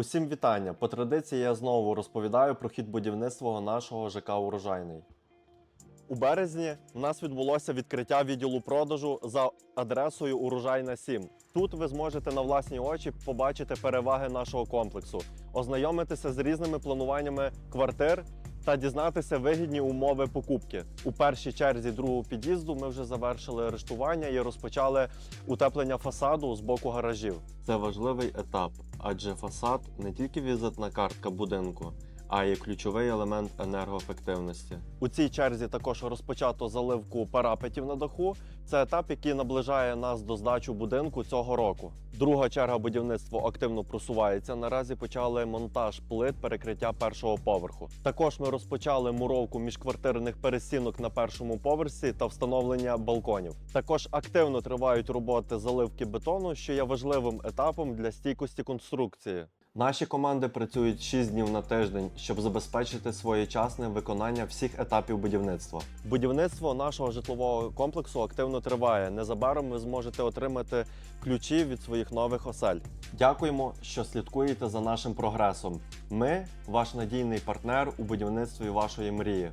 Усім вітання! По традиції я знову розповідаю про хід будівництва нашого ЖК Урожайний. У березні у нас відбулося відкриття відділу продажу за адресою Урожайна 7. Тут ви зможете на власні очі побачити переваги нашого комплексу, ознайомитися з різними плануваннями квартир та дізнатися вигідні умови покупки. У першій черзі другого під'їзду ми вже завершили арештування і розпочали утеплення фасаду з боку гаражів. Це важливий етап, адже фасад не тільки візитна картка будинку, а й ключовий елемент енергоефективності. У цій черзі також розпочато заливку парапетів на даху. Це етап, який наближає нас до здачі будинку цього року. Друга черга будівництва активно просувається. Наразі почали монтаж плит перекриття першого поверху. Також ми розпочали муровку міжквартирних перестінок на першому поверсі та встановлення балконів. Також активно тривають роботи заливки бетону, що є важливим етапом для стійкості конструкції. Наші команди працюють 6 днів на тиждень, щоб забезпечити своєчасне виконання всіх етапів будівництва. Будівництво нашого житлового комплексу активно триває. Незабаром ви зможете отримати ключі від своїх нових осель. Дякуємо, що слідкуєте за нашим прогресом. Ми ваш надійний партнер у будівництві вашої мрії.